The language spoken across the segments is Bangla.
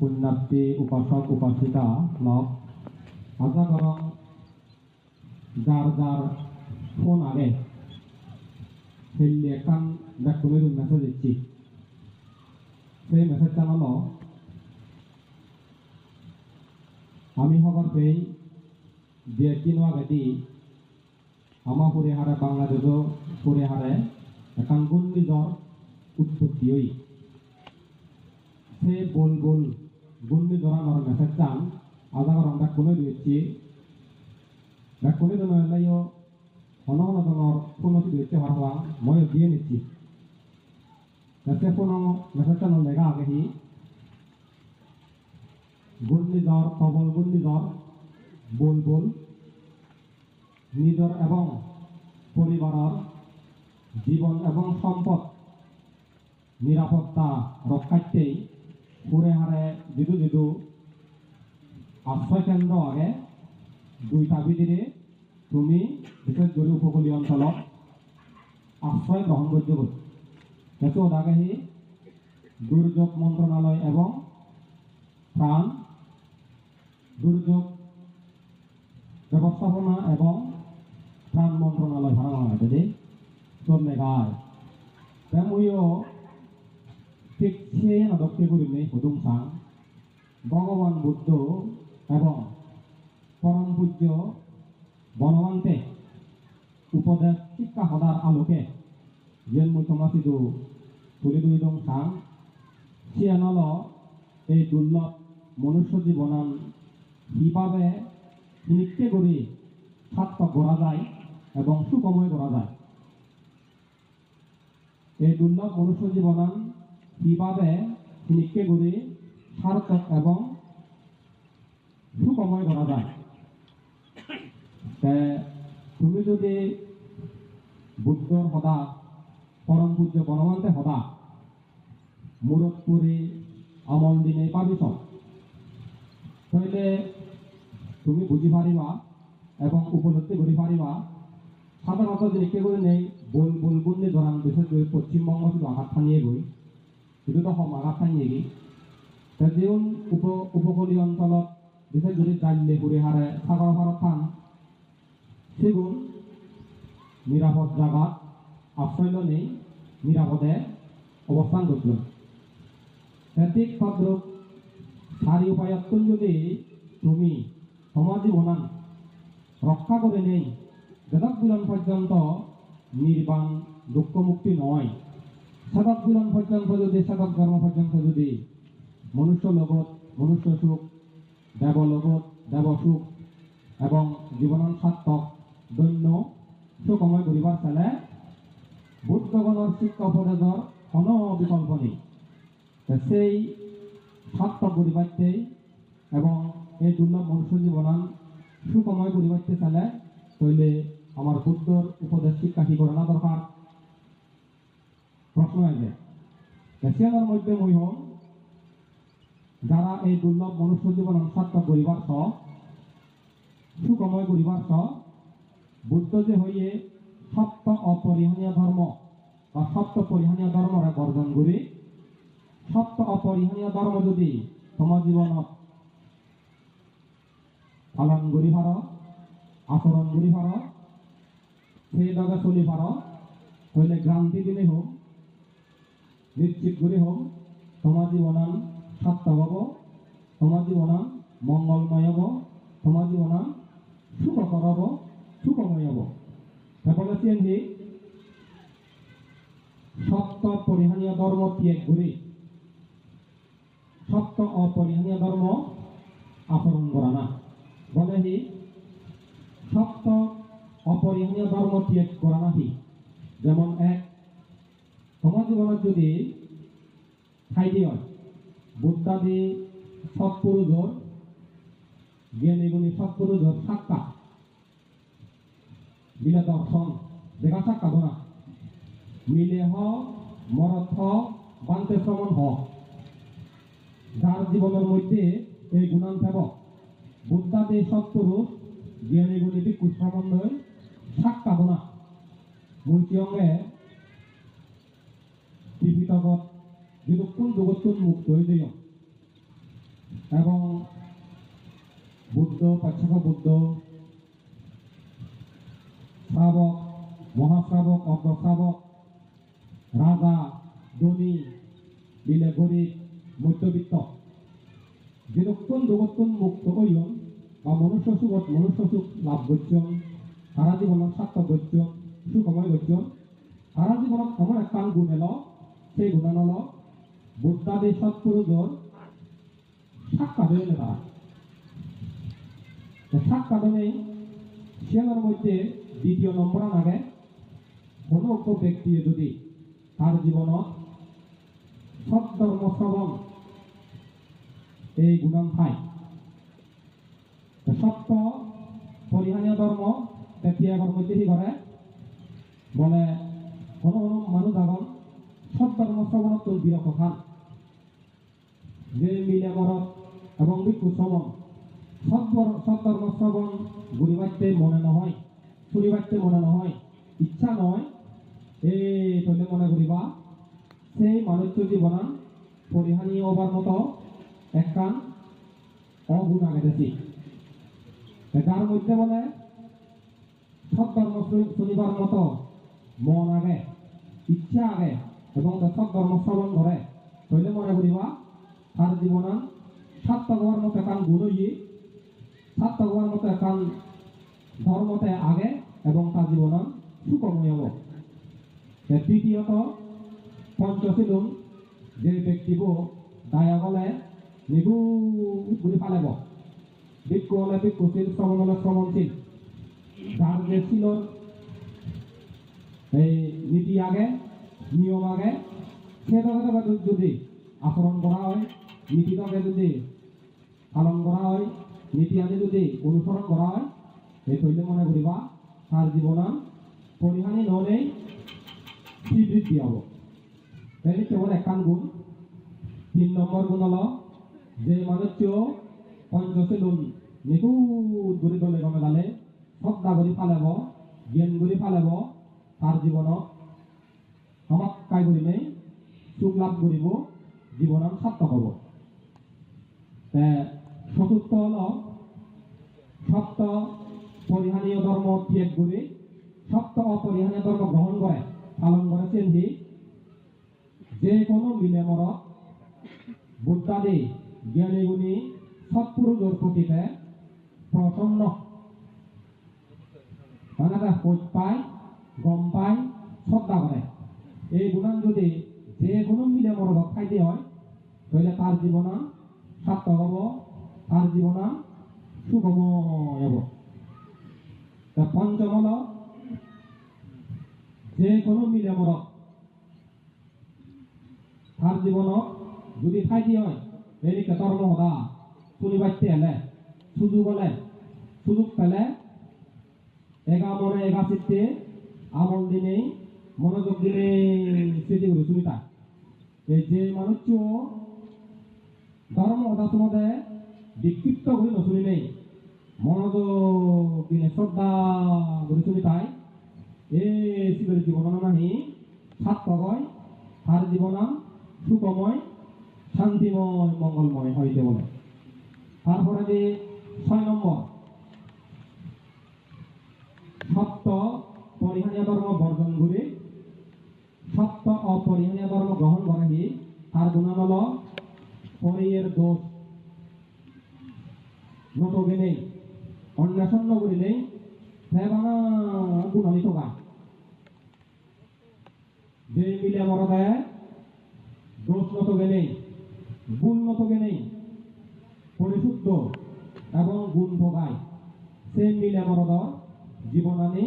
পুণ্যার্থী উপাসক উপাসিকা লক। আশা করং যার যার ফোন আগে সেই একখান ব্যাকুমের মেসেজ দিচ্ছি, সেই মেসেজটা হলো আমি খবর পেয়ে যে কিনোয়া গেটি আমার পরে হারে বাংলাদেশও পরে হারে এখন ঘূর্ণিঝড় উৎপত্তি হই সে বল বল ঘূর্ণিঝড় আমার মেসেজ চান, আধা ঘণ্টা কোনে দিয়েছি। কোনে দিন লাইও হন হন ধরনের ফোন দিয়েছে দিয়ে নিচ্ছি। যাতে ফোন মেসেজ চান লেখা আগে হি। ঘূর্ণিঝড় প্রবল ঘূর্ণিঝড় বল বল। নিজের এবং পরিবারের জীবন এবং সম্পদ, নিরাপত্তা রক্ষার্থেই পুরে হারে যিদু যিদু আশ্রয় কেন্দ্র আগে দুইটা ভিতরে তুমি বিশেষ করে উপকূলীয় অঞ্চলত আশ্রয় গ্রহণ করতে পারো দেখো দাগাহি দুর্যোগ মন্ত্রণালয় এবং প্রাণ দুর্যোগ ব্যবস্থাপনা এবং প্রাণ মন্ত্রণালয় ভাড়া হয় যদি তোর লেখায় তেমনিও ঠিক সে আদবকে করিলে হুদুম সাং ভগবান বুদ্ধ এবং পরম পূজ্য বনবন্তে উপদেশ শিক্ষা সদার আলোকে তোমাচিদু তুলি দুই দং সাং সিয়ানল এই দুর্লভ মনুষ্য জীবনান। কীভাবে নিত্যে করে সার্থক করা যায় এবং সুকময় করা যায়? এই দুর্লভ মনুষ্য জীবনান কীভাবে নিত্যে করে সার্থক এবং সুকময় করা যায়। তুমি যদি বুদ্ধর সদা পরম পূজ্য বনবন্তে সদা মূৰত কৰি আমল দিনে পাবিছ তাহলে তুমি বুঝি পারিবা এবং উপলব্ধি করে পারিবা, সাধারণত যে একে করে নেই, বল বল বললে ধরান বিশেষ করে পশ্চিমবঙ্গ শুধু আঘাত খানিয়ে গই কিন্তু তো সম আঘাত খানিয়ে গি তা যেন উপ, উপকূলীয় অঞ্চলত বিশেষ করে জাল্লে ঘুরে হারে সাগর ভারত খান সেগুন নিরাপদ জায়গাত আশ্রয় নেই নিরাপদে অবস্থান করছিল ঠিক তদ্রুপ সারি উপায়ত্তন যদি তুমি সমাজ জীবনান রক্ষা করে নেই বিলন পর্যন্ত নির্বাণ দুঃখ মুক্তি নয় সেদক বিলন পর্যন্ত যদি সেদক ধর্ম পর্যন্ত যদি, মনুষ্য লগত, মনুষ্য সুখ, দেব লগত, দেব সুখ, এবং জীবনান সার্থক দৈন্য সুকময় করিবার চালে বুদ্ধগণর শিক্ষা উপদেশর কোনো বিকল্প নেই। সেই সার্থক পরিবারতেই এবং এই দুর্লভ মনুষ্য জীবনান সুকময় পরিবারতে চালে তৈলে আমার বুদ্ধর উপদেশ শিক্ষা কি করা না দরকার প্রশ্ন আছে এশিয়ানের মধ্যে মই হম, যারা এই দুর্লভ মনুষ্য জীবন সার্থক করিবার স সুকময় করিবার স বুদ্ধ যে হইয়ে সত্য অপরিহানীয় ধর্ম বা সত্য পরিহানীয় ধর্মরে বর্জন করি সত্য অপরিহানীয় ধর্ম যদি তোমার জীবনত পালন করি পার আচরণ করি পার সেই লগে চলি পার তাহলে গ্রান্তি দিলে হোক নিশ্চিত করে হোক তোমার জীবনান সার্থক হব তোমার জীবনান মঙ্গলময় হব তোমার জীবনান সুখকর হব সুখময় হব তারপরে চেঞ্জি সত্য পরিহানীয় ধর্ম ত্যাগ করে সত্য অপরিহানীয় ধর্ম আচরণ করা না। বলে হি সত্য অপরিহানীয় ধর্ম ত্যাগ করা নাহি। যেমন এক সমাজ জীবনত যদি ঠাই দিয়ে বুদ্ধাদি সৎপুরুষর জ্ঞানী গুণী সৎপুরুষর সাক্ষাৎ। বিলে দর্শন দেখা সাক্ষাৎ না মিলে হ মরথ হ বান্তে শ্রমণ হ যার জীবনের মধ্যে এই গুণান থাকব বুদ্ধাদে সৎপুরুষ জ্ঞানী গুণী ভিক্ষু সমন্বয় সাক্ষাৎ না মূর্তি অঙ্গে ত্রিপিটকত বিদুক্ষণ জগৎ মুক্ত হয়ে যাই এবং বুদ্ধ পাচ্ছক বুদ্ধ শ্রাবক মহাশ্রাবক অগ্রশ্রাবক রাজা ধনী বিলে গরিব মধ্যবিত্ত। যেরকম জগৎন মুক্ত হইন বা মনুষ্য সুখত মনুষ্য সুখ লাভ করছেন সারা জীবনত সার্থক করছেন সুখময় করছেন সারা জীবনত এমন একটা গুণ এলো গুণান হল বুদ্ধাদি সৎপুরুষর সাক্ষাৎ তারা সাক্ষাৎনে সিয়ানোর মধ্যে দ্বিতীয় নম্বর আগে কোনো ব্যক্তি যদি তার জীবনত সৎ ধর্ম শ্রবণ এই গুণাম পায় সত্য পরিহানীয় ধর্ম ত্যাগের মধ্যে কি করে বলে, কোনো কোনো মানুষ এখন সৎ ধর্ম শ্রবণত বিরত খান যে মিলে মরত এবং বর- সৎ ধর্ম শ্রবণ ঘুরি বাড়তে মনে নহয় চুরি বাড়তে মনে নহয়, ইচ্ছা নয় এই তলে মনে করিবা, সেই মানুষ জীবনান পরিহানি হবার মতো একখান অগুণ আগে দেখি যার মধ্যে বলে সৎ ধর্ম শুনি- শুনিবার মতো মন আগে, ইচ্ছা আগে এবং তার সৎ ধর্ম শ্রবণ করে তৈলে মনে করিবা, তার জীবনান সাত্তক হওয়ার মতো একান গুণ হইয়ে সাত্তক হওয়ার মতো একান ধর্মতে আগে এবং তার জীবনান সুকময় হব। তৃতীয়ত পঞ্চশীলুন যে ব্যক্তিব দায়া গলে নিগু ঘুরি পালেব ভিক্ষু হলে ভিক্ষুশীল শ্রমণ হলে শ্রমণশীল যার যে ছিল এই নীতি আগে নিয়ম আগে সেটাকে যদি আচরণ করা হয় নীতিটাকে যদি পালন করা হয় নীতি আদি যদি অনুসরণ করা হয় এই তৈলে মনে করিবা তার জীবনান পরিহানি নহলেই শ্রীবৃদ্ধি হব। তাই কেবল একান গুণ, তিন নম্বর গুণ হল যে মানুষ পঞ্চশীলুন নিখুঁত ঘুরি দলে গমে গালে শ্রদ্ধা কৰি পালাব জ্ঞান কৰি পালাব তাৰ জীৱনত আমাক কাই কৰি নেই সুখ লাভ কৰিব জীৱনত সাৰ্থক হ'ব। চতুৰ্থ হল সত্য পৰিহানীয় ধৰ্ম ত্যাগ কৰি সত্য অপরিহানীয় ধর্ম গ্রহণ করে, পালন করেছেন যে যে কোনো মিলে মরত বুদ্ধাদি জ্ঞানী গুণী সৎপুরুষের প্রতিতে প্রসন্ন মানে খোঁজ পায়, গম পায় শ্রদ্ধা করে এই গুণান যদি যে কোনো মিলে মরদক খাইতে হয়, তাহলে তার জীবনা সার্থক হব, তার জীবনা সুগময় হব। তা পঞ্চম হল, যে কোনো মিলে মরক তার জীবনত যদি ঠাইটি হয় এই কেতর মহদা শুনি বাড়তে এলে সুযোগ হলে, সুযোগ পেলে, এগা মনে এগা চিত্তে আমল দিনে মনোযোগ স্মৃতি করে শুনিতা এই যে মানুষ ধর্ম তোমাদের বিক্ষিপ্ত করে নশুনি নেই, মনোযোগ দিনে শ্রদ্ধা করে শুনিতাই এই শিবের জীবন নাহি সাত্তকয় তার জীবন সুখময়, শান্তিময়, মঙ্গলময় হইতে বলে। তারপরে যে ছয় নম্বর, সত্য পরিহানীয় ধর্ম বর্জন করে সত্য অপরিহানীয় ধর্ম গ্রহণ করে হি, তার গুণান হল পরিয়ের দোষ নতগে নেই অন্বেষণ নেই সেবানা গুণালি থকা যে মিলে মরদে দোষ নতগে নেই গুণ নতগে নেই পরিশুদ্ধ এবং গুণ ভোগায়। সে মিলে মরদ, জীবনানি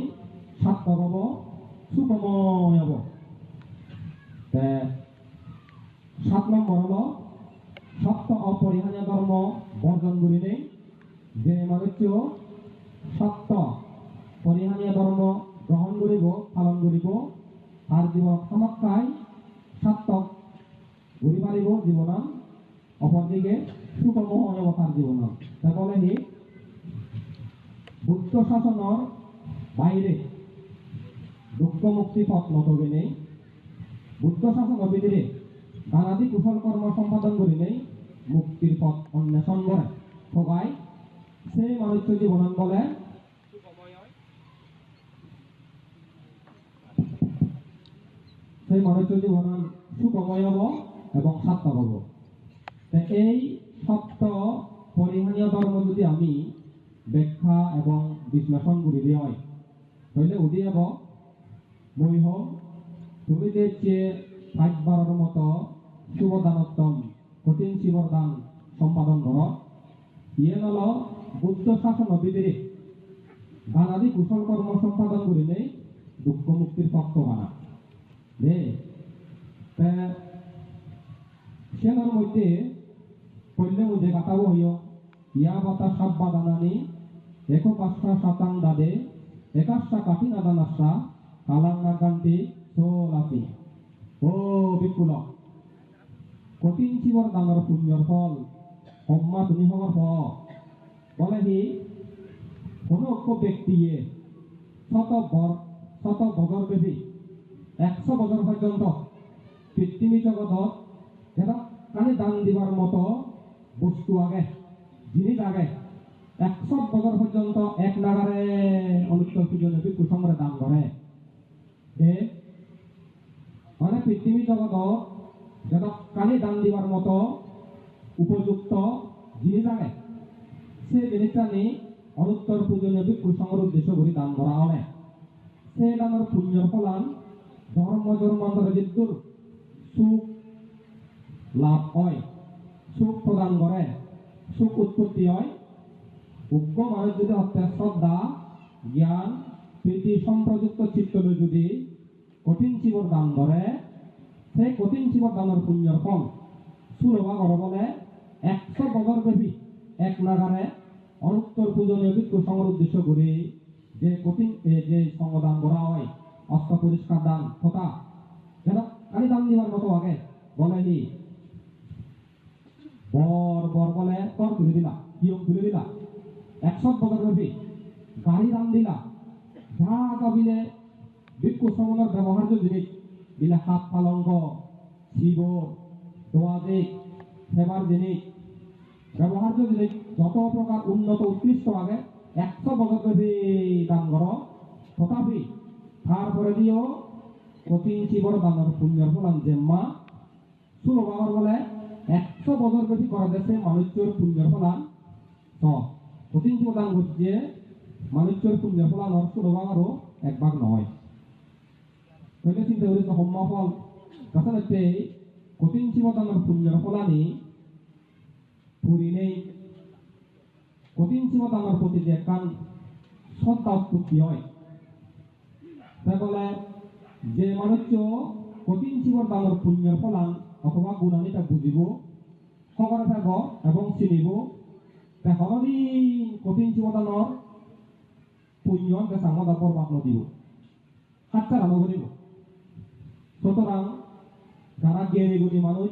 সার্থক হব সুখময় হব সাত নম্বর হল সত্য অপরিহানীয় ধর্ম বর্জন করি নেই। যে মানুষ সত্য পৰিহানীয় ধৰ্ম গ্ৰহণ কৰিব পালন কৰিব তাৰ জীৱনত সামক্কাই সাত্তক ঘূৰি পাৰিব জীৱনত অপৰদিকে সুকম হ'ব তাৰ জীৱনত তাহলে সি বুদ্ধ শাসনৰ বাইরে দুঃখ মুক্তি পথ নতগে নেই? বুদ্ধ শাসন অবিধিরে নানাদি কুশল কর্ম সম্পাদন করি নেই, মুক্তির পথ অন্বেষণ করে। সবাই সেই মানুষ জীবন বলে। সেই মানুষ জীবন সুখময় হব এবং সার্থক হব। এই সত্য পরিহানীয় ধর্ম যদি আমি ব্যাখ্যা এবং বিশ্লেষণ করি হয় তাহলে উদি হব মই হম যে চেয়ে পাঁচবারের মতো শুভদানোত্তম কঠিন শিবরদান সম্পাদন কর। ইয়ে নল বুদ্ধ শাসন অবিদিরে বানাদি কুশল কর্ম সম্পাদন করিলে দুঃখ মুক্তির পক্ষ দে তে সেনার মধ্যে পল্লে মধ্যে কাটাবো হইও ইয়া বাতা সাত বাদানানি এক পাঁচটা সাতাং দাদে একাশটা কাঠি নাদানাসা কালাং নাগান্তি সোলাপি ও বিপুল। কঠিন শিবর দানৰ পুণ্যৰ ফল? সম্মা তুমি হবৰ ফল বলে সি কোনো ব্যক্তিয়ে শত বর, শত বছর ব্যাপী একশো বছর পর্যন্ত পৃথিবী জগতত এটা কানে দান দিবার মতো বস্তু আগে, জিনিস আগে, একশো বছর পর্যন্ত এক নাগারে অনুত্তর পুজো কুসংরে দান করে। মানে পৃথিবী জগত যত কানে দান দিবার মতো উপযুক্ত জিনিস আগে সে জিনিসটা নেই অনুত্তর পূজনীয় ভিক্ষু সংগ্রহ উদ্দেশ্য করে দান করা হলে। সে দানের পুণ্যর ফলান ধর্ম জন্মান্তর যিদুর সুখ লাভ হয়, সুখ প্রদান করে সুখ উৎপত্তি হয় উগ্র মানুষ যদি হত্যা শ্রদ্ধা জ্ঞান, প্রীতি, সম্প্রযুক্ত চিত্তলৈ যদি কঠিন শিৱৰ দান কৰে সেই কঠিন শিৱৰ ফল সুলভা কৰে বলে একশো বছর ব্যাপী এক নাগারে অনুত্তর পূজনীয় ভিক্ষু সংঘর উদ্দেশ্য করে যে কঠিন যে সংগদান করা হয় অস্ত পরিষ্কার দান কথা যেন কালি দান দিবার মতো আগে বলে নি বর বর বলে তর তুলে দিলা কিয়ম তুলে দিলা, একশো বছর ব্যাপী গাড়ি দান দিলা যা কাবিলে ভিক্ষু সমনের ব্যবহার্য জিনিস দিলে হাত পালঙ্ক শিব দোয়াদিক সেবার জিনিস ব্যবহার্য জিনিস যত প্রকার উন্নত, উৎকৃষ্ট আগে একশো বছর ব্যাপী দান কর, তথাপি তারপরে দিও কঠিন শিবর দানের পুণ্যের ফলান জেম্মা ষোলো বাবার বলে একশো বছর ব্যাপী করা দেশে মানুষের পুণ্যের ফলান তো কঠিন শিব দান করছে মানুষের পুণ্যের ফলানোর ষোলো বাবারও এক ভাগ নয়। তাহলে চিন্তা করি তো হম্মা ফল আসলে কঠিন শিব দানের পুণ্যের ফলানি পুরি নেই কঠিন শিব দানের প্রতি যে শ্রদ্ধা উৎপত্তি হয় তাই বলে যে মানুষ কঠিন শিবর দানের পুণ্যের ফলান অথবা গুণানি তা বুঝিব সকলে থাকব এবং চিনিব তেখনদি কঠিন দানৰ পুণ্য বেচা মজা বরবাদ নদিব হাতটা রানো করিব সুতরাং যারা জ্ঞানী গুণী মানুষ,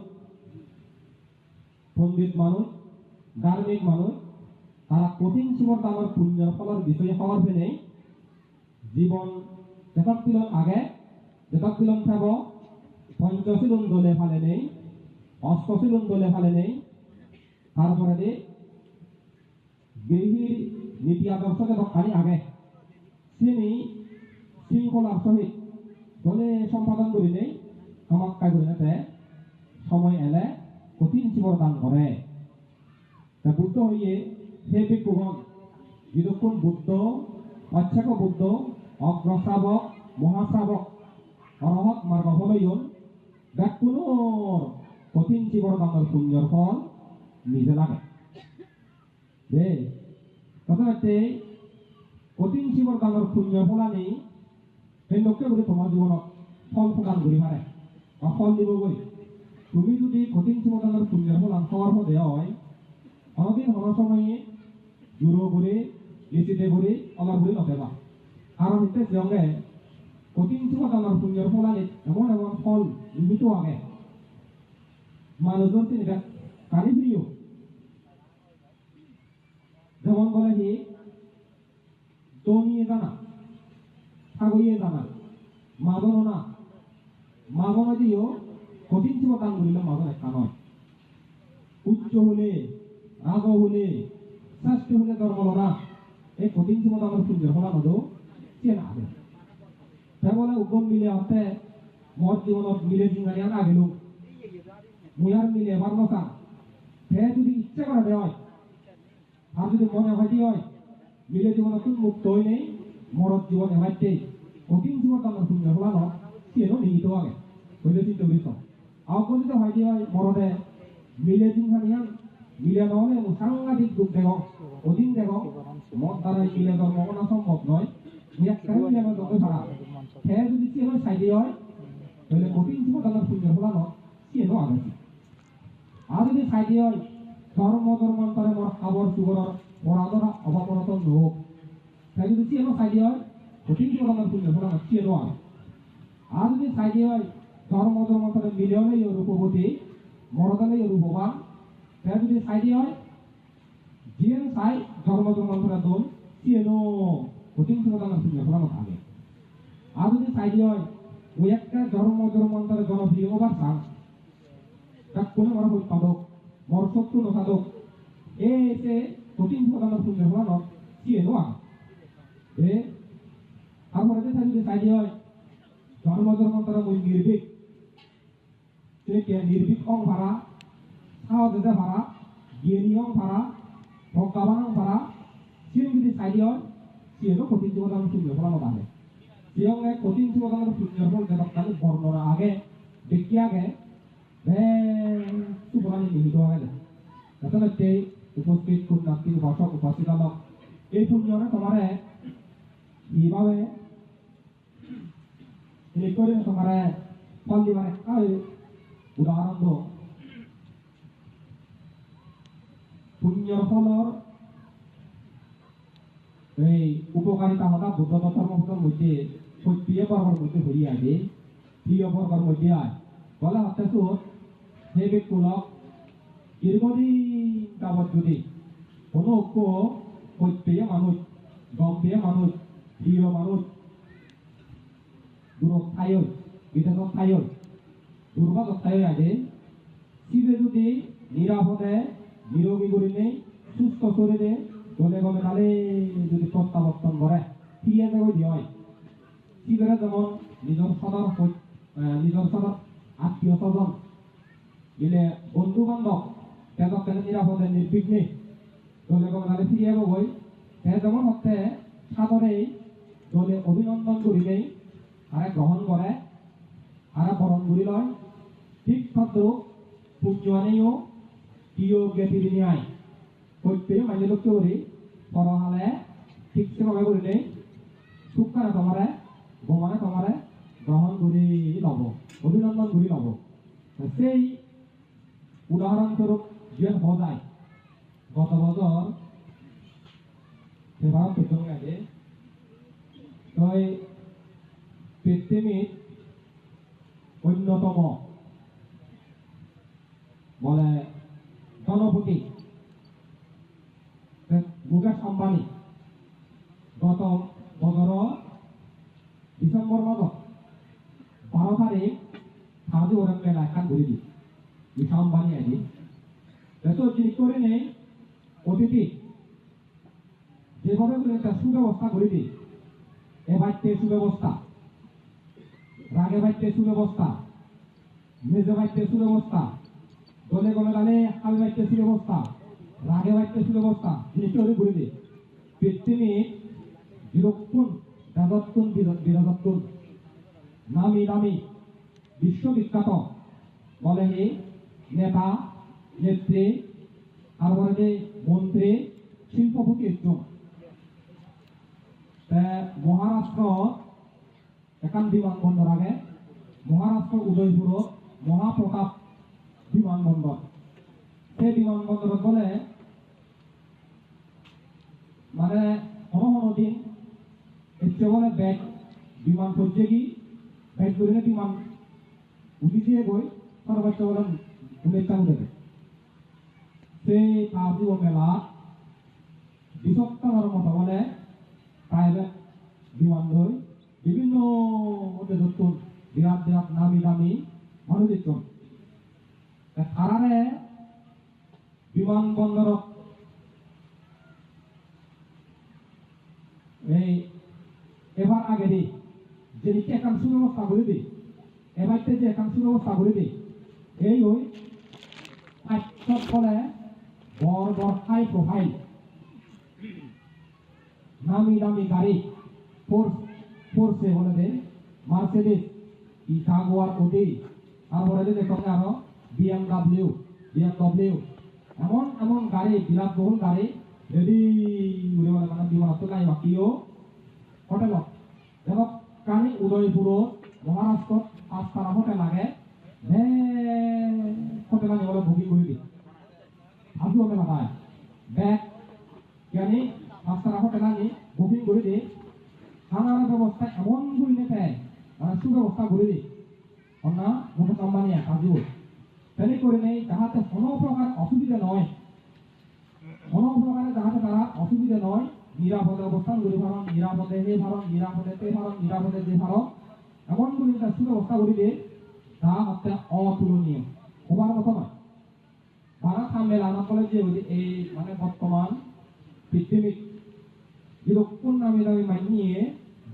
পণ্ডিত মানুষ, ধার্মিক মানুষ, তারা কঠিন শিবর দানের পুণ্যের ফলের বিষয়ে হওয়ার ফেনে জীবন যেতক পিলন আগে যেতক পিলন থাকব পঞ্চশীলন দলে ফালে নেই অষ্টশীলন দলে ফালে নেই, তারপরে দি, গৃহীর নীতি আদর্শ যেতক আগে তিনি শৃঙ্খলার সহিত দলে সম্পাদন করিলেই আমাক কাজ করিলে সময় এলে কঠিন শিবর দান করে তা বুদ্ধ হইয়ে হে ভিক্ষুগণ যতক্ষণ বুদ্ধ অচ্ছাক বুদ্ধ অগ্রশ্রাবক মহাশ্রাবক অরহত মার্গ হলইন ব্যাকুণর কঠিন শিবর দানের পুণ্যর ফল নিজে লাগে। দে কথা কঠিন শিবর দানের পুণ্যৰ ফলানি সেই লোকে বোলে তোমাৰ জীৱনত ফল প্ৰদান কৰি মাৰে বা ফল দিবগৈ তুমি যদি কঠিন জীৱনৰ সুন্দৰ অংশগ্ৰহ হয় অনদিন সৰহ সময়ে জুৰ বুলি লিচিতে বুলি অলপ বুলি নপেবা কাৰণ হিতে জংগে কঠিন জীৱনৰ সুন্দৰ প্ৰণালীত এমন এমন ফল নিমিত আগে মানুষজন তিনি কালি ফুৰিও যেমন বলে সি জনি এটা না সাগরিয়ে জানা। মাদন না মাদন দিও কঠিন করিলে মাদন একটা নয়। উচ্চ হলে রাগ হলে শ্রেষ্ঠ হলে ধর্ম না এই কঠিন সময় আমার পুণ্য হলা নদো সে না আগে তাই বলে উগম মিলে হতে মর জীবনত মিলে জিঙ্গানি আর আগেলো মুই আর মিলে এবার নসা সে যদি ইচ্ছা করে দেয় আর যদি মনে হয় হয়, মিলে জীবন কোন মুক্ত হই নেই। মরদ জীবন এমাইতে কঠিন জীবন আমার পুণ্য হলা ন সিয়েনো নিহিত আগে হইলে চিন্তা করিস আও কোন যদি হয় হয় মরদে মিলে জিঙ্গানিয়ান মিলে নহলে সাংঘাতিক দুঃখ দেখ অধীন দেখ মত দ্বারা মিলে ধর্ম করা সম্ভব নয় মুই একটা মিলে আমার দকে ভাড়া সে যদি সাইডে হয় তাহলে কঠিন জীবন আমার পুণ্য হলা ন সিয়েনো আগে আর যদি সাইডে হয় ধর্ম ধর্মান্তরে মোর খাবার সুগরর পরাদরা অভাবরত লোক তাই যদি সিয়েনো সাইডে হয়, কঠিন আমার পুণ্য হলা ন সিয়েনো আর যদি সাইডে হয় ধর্ম ধর্মান্তরে মিলনে রূপবতী মরদানে রূপবান তাই যদি সাইডে হয় জিএন সাই ধর্ম ধর্মান্তরে দোল সিয়েনো কঠিন জীবন আমার পুণ্য হলা ন আর যদি সাইডে হয়, ওই একটা ধর্ম ধর্মান্তরে জনপ্রিয় ওভার সাং তাক কোনো মরা উৎপাদক মর শত্রু নসাদক এ এসে কঠিন প্রধানের পুণ্য নয় সিয়ে নোয়া এ? তারপরে যে সাইডে হয়। ধর্ম ধর্মান্তরে মই নির্ভীক কে নির্ভীক ভাড়া সাহস দিতে ভাড়া জ্ঞানী অং ভাড়া ভগবান অং ভাড়া সিয়ে যদি সাইডে হয় নো কঠিন প্রধানের পুণ্য হওয়া নয় সিয়ং에 কঠিন পুণ্যের দেবক তাহলে বর্ণনা আগে, দেখি আগে। সুবহানি নিহিত হয় আচলতে উপস্থিত কোন নাস্তি উপাসক উপাসিকালক এই পুণ্যৰে তোমাৰে কীভাবে এই ফল দিবারে কাই উদাহরণ পুণ্যর এই উপকারিতা হতা বুদ্ধ ধর্মপুত্রের মধ্যে সত্যিয়ে পর্বর মধ্যে হরি আছে প্রিয় পর্বর মধ্যে আয় বলা হচ্ছে তো সেই ব্যক্তিগুলক দীর্ঘদিন যাবৎ যদি কোনো ঐক্য সত্যিয়ে মানুষ গম্ভীর মানুষ প্রিয় মানুষ দূরক ঠাই বিদেশত ঠাই দুর্গত ঠাই আছে শিবে যদি নিরাপদে নিরোগী করিলে সুস্থ শরীরে গলে গলে তাহলে যদি প্রত্যাবর্তন করে ফিরে যাবে হয় শিবের যেমন নিজের সদর সৈ- নিজের সদর আত্মীয় স্বজন মিলে বন্ধু বান্ধব তেজক তেনে নিরাপদে নির্বিঘ্নে দলে গলে তাহলে ফিরে যাব বই তে যেমন হচ্ছে সাদরেই দলে অভিনন্দন করিলেই আরে গ্রহণ করে আরে বরণ করি লয়। ঠিক পুণ্য আনেও প্রিয় জ্ঞাতি নিয়ায় প্রত্যেক মাইনে লক্ষ্য করি পরহালে ঠিক সেভাবে করিলে সুখানে তোমারে, গোমানে তোমারে গ্রহণ করে লব, অভিনন্দন করে লব। সেই উদাহরণস্বরূপ যে হজায় গত বছর সেবার পেছন গেছে। তই পৃথিবীর অন্যতম। বলে জনপতি মুকেশ আম্বানি গত বছর ডিসেম্বর মাসত বারো তারিখ সাউদি ওরাং মেলা এখন ঘুরে দি মুকেশ আম্বানি আইডি এত জিনিস করে নেই, অতিথি যেভাবে একটা সুব্যবস্থা করে দিই এ বাড়িতে সুব্যবস্থা। রাগে বাড়িতে সুব্যবস্থা। মেজে বাড়িতে সুব্যবস্থা। গলে গলে গালে হাল বাড়িতে সুব্যবস্থা। রাগে বাড়িতে সুব্যবস্থা। জিনিসটা হলে ঘুরে দিই পৃথিবী বিরক্ষণ রাজত্বন বিরাজত্বন নামি নামি। বিশ্ববিখ্যাত। বলে নেতা, নেত্রী, তারপরে যে মন্ত্রী, শিল্পপতি একজন। মহারাষ্ট্র একান বিমানবন্দর আগে মহারাষ্ট্র উদয়পুরত মহাপ্রতাপ বিমানবন্দর সেই বিমানবন্দরত বলে মানে হন হন দিন এসে বলে ব্যাগ বিমান পড়ছে কি ব্যাগ করে বিমান উঠি দিয়ে গই সর্বোচ্চ বলে উমেশটা উঠে দেয় সেই ও মেলা বিসপ্তাহের মতো বলে প্রাইভেট বিমান ধর বিভিন্ন ধরতুন বিরাট বিরাট, নামি দামি মানুষ দেখুন তারারে বিমানবন্দৰত এই এবার আগে দি, যেদিকে এখন সুব্যবস্থা করে দি এবারতে যে এখন সুব্যবস্থা করে দি, এই ওই ফলে বড় বড় হাই প্রোফাইল নামি দামি গাড়ি। ফোর্স ফোর্সে দে মার্সেডিস ই জাগুয়ার ওডি আর বলে দে দেখো আরও বিএমডব্লিউ বিএমডব্লিউ এমন এমন গাড়ি, বিলাসবহুল গাড়ি রেডি উড়ে বলে মানে বিমানত নাই বাকিও হোটেলত যেমন কানি উদয়পুৰত মহাৰাষ্ট্ৰত পাঁচটা হোটেল হে হোটেল আনি বলে বুকিং করে দি আজও হোটেল আদায়। ব্যাগ ইয়ানি পাঁচটা হোটেল আনি বুকিং করে দি খানার ব্যবস্থা এমন করে নেতে মানে সুব্যবস্থা করে দি অন্য মুখে কোম্পানি কাজু তেনে করে নেই যাহাতে কোনো প্রকার অসুবিধা নয়। কোনো প্রকারে যাহাতে তারা অসুবিধা নয়। নিরাপদে অবস্থান করে ভারণ নিরাপদে হে ভারণ নিরাপদে তে ভারণ নিরাপদে যে ভারণ এমন করে একটা সুব্যবস্থা করে দিয়ে তা হচ্ছে অতুলনীয়। হবার মতো নয়। ভারত সামনে ওই যে এই মানে বর্তমান পৃথিবীর যেরকম নামে দামি মানিয়ে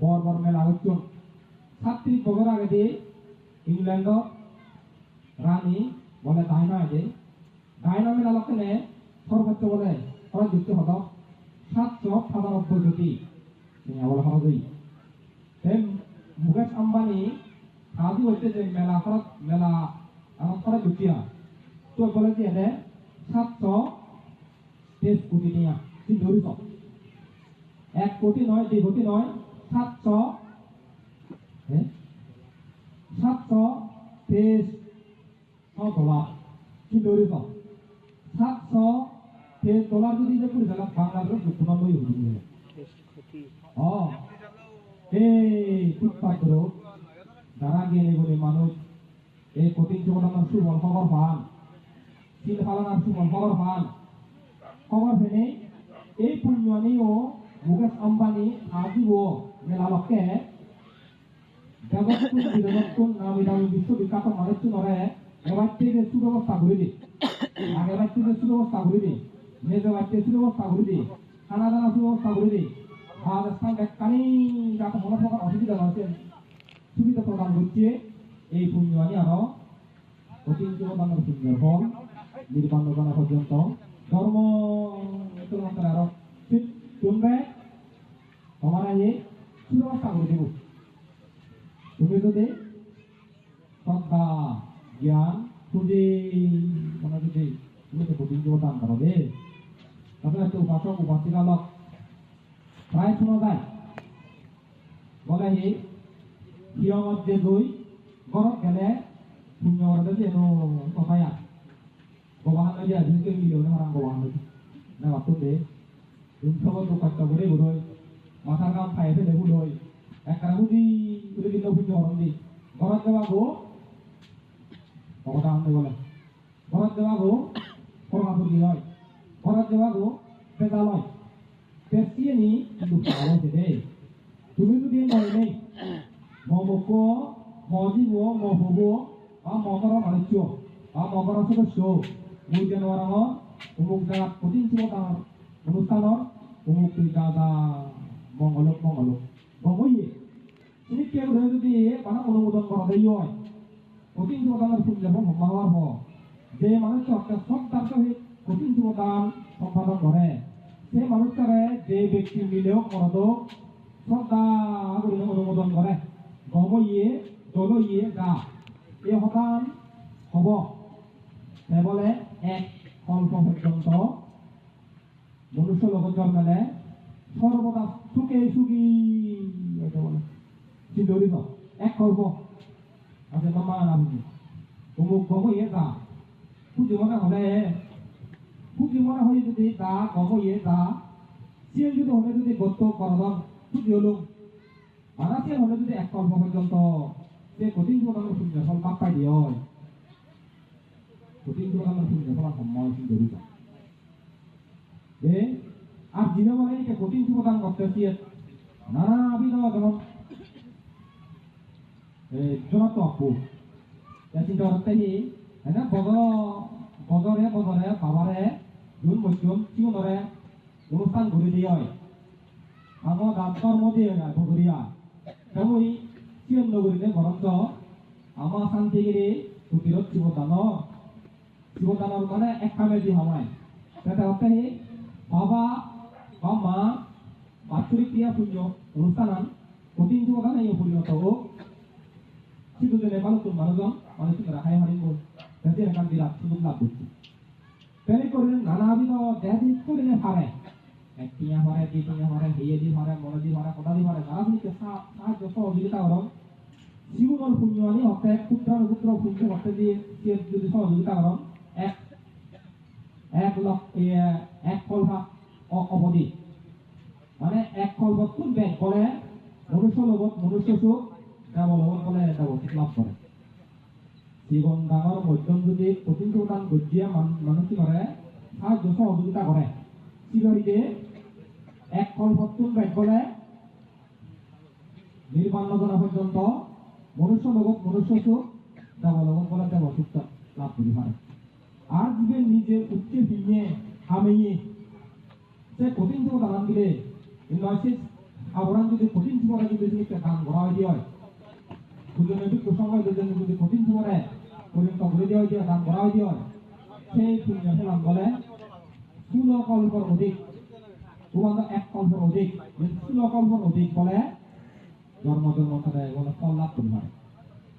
বর বর মেলা হচ্ছে। ছাত্রী বছর আগে দিয়ে ইংল্যান্ড রানী বলে ডাইনা যে ডাইনা মেলা লক্ষণে সর্বোচ্চ বলে খরচ যুক্ত হতো। সাতশো সাতানব্বই কোটি বলে হই মুকেশ আম্বানি আজি হচ্ছে যে মেলা খরচ মেলা খরচ যুক্তিয়া তো বলে যে সাতশো তেইশ কোটি নিয়া। কিন্তু ধরিস এক কোটি নয় দুই কোটি নয় সাতশো হ্যাঁ? সাতশো তেইশ ডলার কিন্তু ধরিস সাতশো তেইশ ডলার যদি যে করে দিলাম বাংলাদেশের দুঃখনন্দই হয়ে 어, এই ফুটপাত রোগ। গেলে বলে মানুষ এই কঠিন জীবনের সুবল খবর পান। চিল ফালানার সুবল খবর পান। খবর পেনে এই পুণ্যনিও মুকেশ আম্বানি আজিও মেলালকে জগৎ জগৎ নামি দামি বিশ্ববিখ্যাত মানুষ নরে এবার থেকে সুব্যবস্থা করে দি আগে এবার থেকে সুব্যবস্থা করে দি মেজে বাড়িতে সুব্যবস্থা করে দি খানা দানা সুব্যবস্থা করে দি রাজস্থান একখানি যাতে কোনো প্রকার অসুবিধা হচ্ছে সুবিধা প্রদান করছে এই পুণ্যবাণী আরও অতীন্দ্র বাংলার পুণ্যের ফল নির্বাণ করা পর্যন্ত ধর্ম তোমার আরও ঠিক তোমরা তোমার আগে সুব্যবস্থা করে দেব তুমি যদি শ্রদ্ধা জ্ঞান খুঁজে মানে যদি তুমি তো অতীন্দ্র দান করো দে তারপরে একটা উপাসক উপাসিকা লোক প্রায় শোনা যায় বলে হি সিয়ৰ মধ্যে গৈ ঘৰত গেলে শূন্য ঘৰতে যে এনো কথাই আ গবাহান নদী আজিলৈকে মিলিয়নে মাৰাং গবাহান নদী না বাটটো দে যোনসবত দোকাত্য করে বোধহয়। মাথার কাম খাই ফেলে বোধহয়। একখানা বুঝি তুলে দিল শূন্য ঘরম দি গো। আনতে বলে ঘৰত যাবা গো। কৰ্মাচুৰি হয় ঘৰত যাবা গো। বেজা লয়। বেছিয়ে নি। কিন্তু পাওয়া যেতে তুমি যদি নেই। মমক মজিব মহব বা মানুষ বা মকর সদস্য। মুই জানোয়ার অমুক জায়গা কঠিন ছিল তার অনুষ্ঠানৰ অমুক জায়গা মঙ্গলক মঙ্গলক গমইয়ে তুমি কে ধরে যদি মানে অনুমোদন করা দেই হয় কঠিন জীবদানের ফুল যাব সম্মানবার হ যে মানুষ সব তার সহিত কঠিন জীবদান সম্পাদন করে সেই মানুষটারে যে ব্যক্তি মিলেও করতো শ্রদ্ধা করে অনুমোদন করে গম ইয়ে দল ইয়ে গা এই সকাম হব কেৱলে এক কল্প পৰ্যন্ত মনুষ্য লগত জন্মালে সৰ্বদা চুকে চুকি এটা বলে চিন্তা এক কল্প আছে তোমা নাম অমুক গম ইয়ে গা পুজো মনে হলে পুঁজি মনে হয় যদি তা কম ইয়ে তা সিএল যদি হলে যদি গত করলাম পুঁজি হলো মানা সিএল হলে যদি এক কর্ম পর্যন্ত সে কঠিন প্রদানের শূন্য ফল পাক পাই দিয়ে হয় কঠিন প্রদানের শূন্য ফল সময় কিন্তু ধরি এ আর যিনি বলে যে কঠিন প্রদান করতে সিএল নানা আবিধ যেমন জনাত আপু চিন্তা করতে হি হ্যাঁ বগর বগরে বগরে বাবারে মধ্যম চিউনরে অনুষ্ঠান ঘুরে দিয়ে হয় আমার দাঁতর মধ্যে ভগরিয়া তেমনি চিয়ন নগরীতে বরঞ্চ আমার শান্তিগিরি সুতিরত শিবদান শিবদানৰ মানে এক কামেদি সময় তাতে হতে বাবা বা মা বাৎসরিক ক্রিয়া পুণ্য অনুষ্ঠানান কঠিন শিবদান এই পরিণত হোক সিধুজনে বালুতুন মানুষজন মানুষকে রাখাই হারিব তাতে এখান বিরাট সুযোগ লাভ করছে তেনে করে নানাবিধ দেহ করে পারে এক টিয়া হরে দুই টিয়া হরে হিয়ে দি হরে মনে দি হরে কটা দি হরে যারা শুনিকে সাহায্য সহযোগিতা করম জীবনের পুণ্য আনি হতে পুত্র পুত্র পুণ্য হতে দিয়ে দিয়ে যদি সহযোগিতা করম এক লক্ষ এক কল্পা মানে এক কল্পতুন ব্যাগ করে মনুষ্য লগত মনুষ্য সুখ দেব লগত বলে দেব লাভ করে। জীবন ডাঙৰ মধ্যম যদি, কঠিন প্ৰদান গজ্জিয়া মানুহ কি কৰে সাহায্য সহযোগিতা কৰে চিলৰিকে এক কল্পতুন ব্যাগ বলে নির্বাণ নজনা পর্যন্ত মনুষ্য লগত মনুষ্য সুখ লগত বলে দেব সুখ লাভ করি হয়। আর যদি নিজে উচ্চে ভিঙে হামিয়ে সে কঠিন জীবন দান দিলে নয় আবরণ যদি কঠিন জীবনে যদি তুমি দান করা হয় দিয়ে দুজনে একটু সময় দুজনে যদি কঠিন জীবনে পর্যন্ত করে দেওয়া হয় দান করা হয় দিয়ে সেই পুণ্য ফলাম বলে ষোলো কল্পর অধিক তোমাদের এক কল্পর অধিক ষোলো কল্পর অধিক বলে জন্ম জন্ম তাদের বলে ফল লাভ করি হয়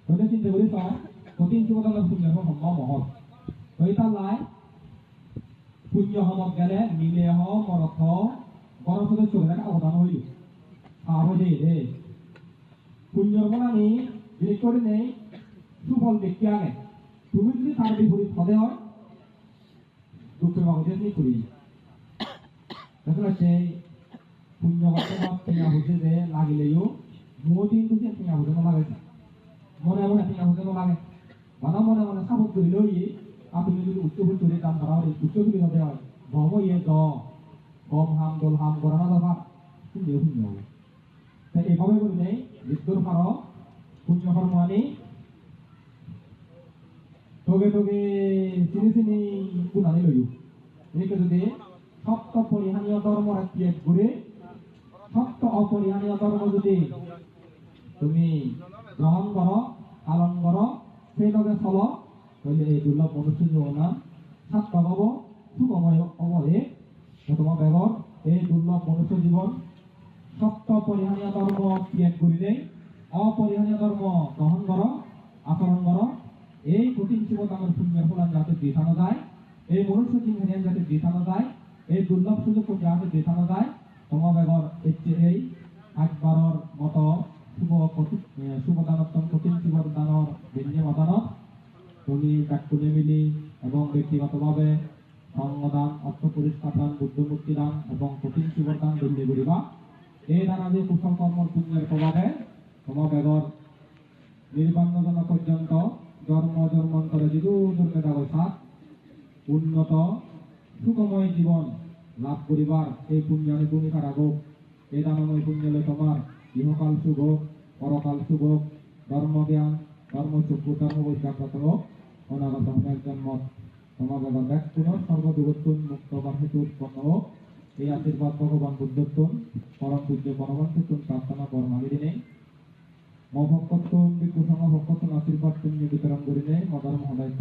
হয়তো চিন্তা করি কঠিন জীবনের পুণ্য সম্ভব মহৎ হইতাল লাই পুণ্য সমত গেলে মিলে হ মরত হ বড় সদে চলে থাকে অবদান হইল আহো দে দে পুণ্যর বলানি যিনি করে নেই সুফল দেখতে আগে তুমি যদি তার বিপরীত ফলে হয় দুঃখের বাবদে তুমি করি দেখলে সেই পুণ্য করতে বা টিয়া হচ্ছে যে লাগিলেও মো দিন দুটি টিয়া হতে নালাগে মনে মনে টিয়া হতে নালাগে মানা মনে মনে সাপোর্ট করিলেও আপনি যদি চুরি কাম করা হয় উচ্চভূলি হতে হয় ভব ইয়ে দ গম হাম দল হাম করা না দফা কিন্তু শূন্য হবে তাই করে নেই মৃত্যুর পার পুণ্য কর্ম আনি তোগে তোগে চিনি চিনি আনি লইও এনেকে যদি সপ্ত পরিহানীয় ধর্ম ত্যাগ করে সপ্ত অপরিহানীয় ধর্ম যদি তুমি গ্রহণ করো, পালন করো, সেই লগে চল। তাহলে এই দুর্লভ মনুষ্য জীবনাম ছাত্র পাব সুগময় অবহে তোমার ব্যবহার এই দুর্লভ মনুষ্য জীবন সপ্ত পরিহানীয় ধর্ম ত্যাগ করিলে অপরিহানীয় ধর্ম গ্রহণ কর আচরণ কর এই কঠিন জীবনামের পুণ্যের ফলান যাতে দেখানো যায় এই মনুষ্য জীবন যাতে দেখানো যায় এই দুর্লভ সুযোগ যাতে দেখানো যায় তোমার ব্যবহার এই একবারর মতো শুভ কঠিন শুভ দানত্তম কঠিন শুভ দানৰ ভিন্ন মতানত তুমি ব্যক্তিনে এবং ব্যক্তিগতভাবে সংগদান অর্থ পরিষ্কার বুদ্ধমূর্তি দান এবং কঠিন শিবর দান বৃদ্ধি করিবা এই দানাদি কুশল কর্মর পুণ্যের প্রভাবে তোমার বেগর নির্বাণজন পর্যন্ত জন্ম জন্মান্তরে দুর্গে দাগল সাত উন্নত সুখময় জীবন লাভ করিবার এই পুণ্যানি ভূমিকা রাখক এই দানময় পুণ্যলে তোমার ইহকাল শুভ পরকাল শুভ হোক, ধর্মজ্ঞান ধর্মচক্ষু ধর্ম বৈজ্ঞাপত হোক। অনাগত একজন মত সমাগত পুনঃ সর্বদুগতুন মুক্ত বাহিত উৎপন্ন হোক। এই আশীর্বাদ ভগবান বুদ্ধত্বন পরম পূজ্য পরমান্তুন প্রার্থনা কর্মাবলী নেই মভক্তত্বন বিকুসঙ্গ ভক্তত্বন আশীর্বাদ তুমি বিতরণ করিলে মদার মহোদয়